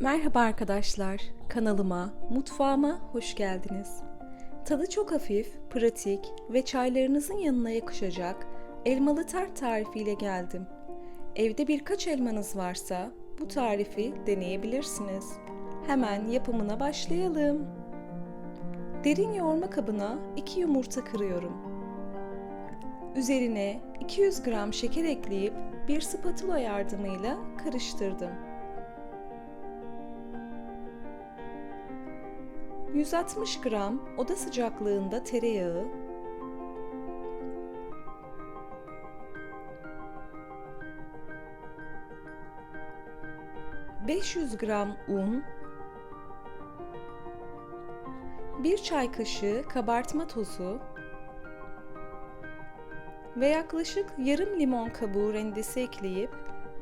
Merhaba arkadaşlar, kanalıma, mutfağıma hoş geldiniz. Tadı çok hafif, pratik ve çaylarınızın yanına yakışacak elmalı tart tarifiyle geldim. Evde birkaç elmanız varsa bu tarifi deneyebilirsiniz. Hemen yapımına başlayalım. Derin yoğurma kabına 2 yumurta kırıyorum. Üzerine 200 gram şeker ekleyip bir spatula yardımıyla karıştırdım. 160 gram oda sıcaklığında tereyağı, ...500 gram un... ...1 çay kaşığı kabartma tozu... ...ve yaklaşık yarım limon kabuğu rendesi ekleyip...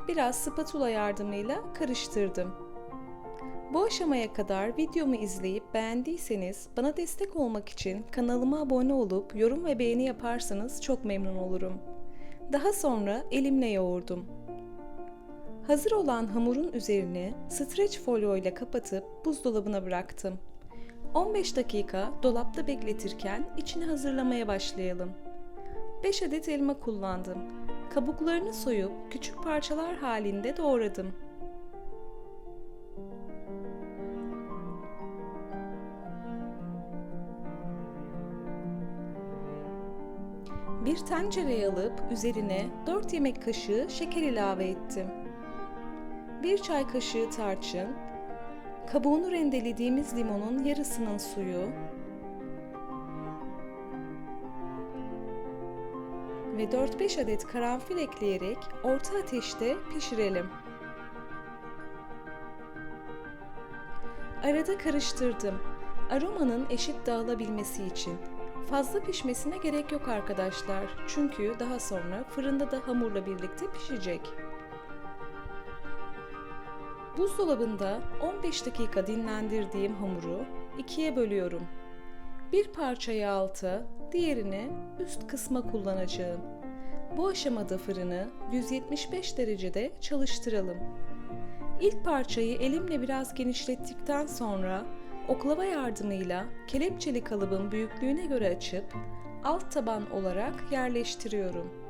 ...biraz spatula yardımıyla karıştırdım. Bu aşamaya kadar videomu izleyip beğendiyseniz bana destek olmak için kanalıma abone olup yorum ve beğeni yaparsanız çok memnun olurum. Daha sonra elimle yoğurdum. Hazır olan hamurun üzerine streç folyo ile kapatıp buzdolabına bıraktım. 15 dakika dolapta bekletirken içini hazırlamaya başlayalım. 5 adet elma kullandım. Kabuklarını soyup küçük parçalar halinde doğradım. Bir tencereye alıp üzerine 4 yemek kaşığı şeker ilave ettim. 1 çay kaşığı tarçın, kabuğunu rendelediğimiz limonun yarısının suyu ve 4-5 adet karanfil ekleyerek orta ateşte pişirelim. Arada karıştırdım. Aromanın eşit dağılabilmesi için. Fazla pişmesine gerek yok arkadaşlar. Çünkü daha sonra fırında da hamurla birlikte pişecek. Buzdolabında 15 dakika dinlendirdiğim hamuru ikiye bölüyorum. Bir parçayı alta, diğerini üst kısma kullanacağım. Bu aşamada fırını 175 derecede çalıştıralım. İlk parçayı elimle biraz genişlettikten sonra oklava yardımıyla kelepçeli kalıbın büyüklüğüne göre açıp alt taban olarak yerleştiriyorum.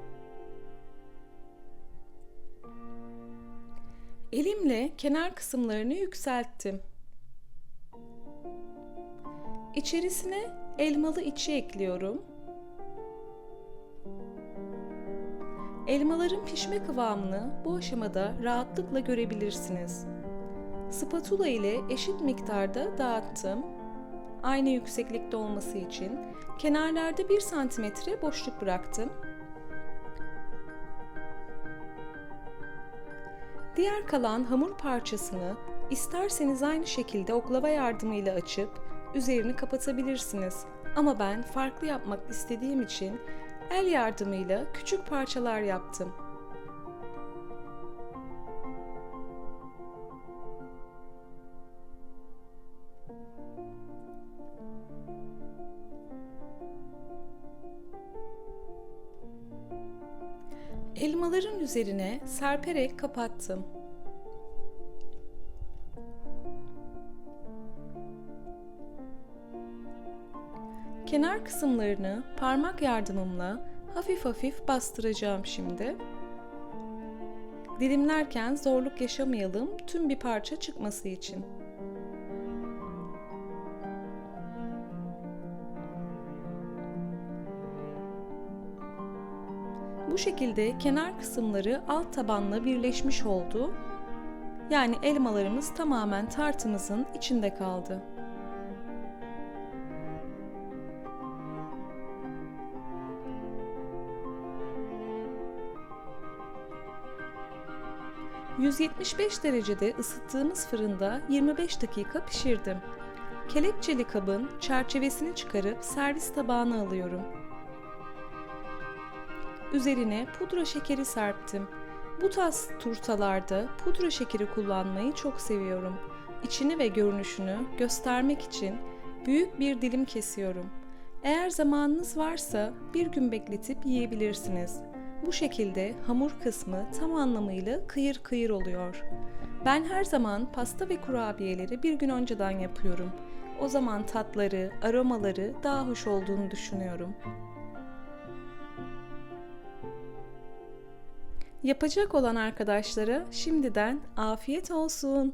Elimle kenar kısımlarını yükselttim. İçerisine elmalı içi ekliyorum. Elmaların pişme kıvamını bu aşamada rahatlıkla görebilirsiniz. Spatula ile eşit miktarda dağıttım. Aynı yükseklikte olması için kenarlarda 1 cm boşluk bıraktım. Diğer kalan hamur parçasını isterseniz aynı şekilde oklava yardımıyla açıp üzerini kapatabilirsiniz. Ama ben farklı yapmak istediğim için el yardımıyla küçük parçalar yaptım. Elmaların üzerine serperek kapattım. Kenar kısımlarını parmak yardımımla hafif hafif bastıracağım şimdi. Dilimlerken zorluk yaşamayalım tüm bir parça çıkması için. Bu şekilde kenar kısımları alt tabanla birleşmiş oldu. Yani elmalarımız tamamen tartımızın içinde kaldı. ...175 derecede ısıttığımız fırında 25 dakika pişirdim. Kelepçeli kabın çerçevesini çıkarıp servis tabağına alıyorum. Üzerine pudra şekeri serptim. Bu tarz turtalarda pudra şekeri kullanmayı çok seviyorum. İçini ve görünüşünü göstermek için büyük bir dilim kesiyorum. Eğer zamanınız varsa bir gün bekletip yiyebilirsiniz. Bu şekilde hamur kısmı tam anlamıyla kıyır kıyır oluyor. Ben her zaman pasta ve kurabiyeleri bir gün önceden yapıyorum. O zaman tatları, aromaları daha hoş olduğunu düşünüyorum. Yapacak olan arkadaşlara şimdiden afiyet olsun.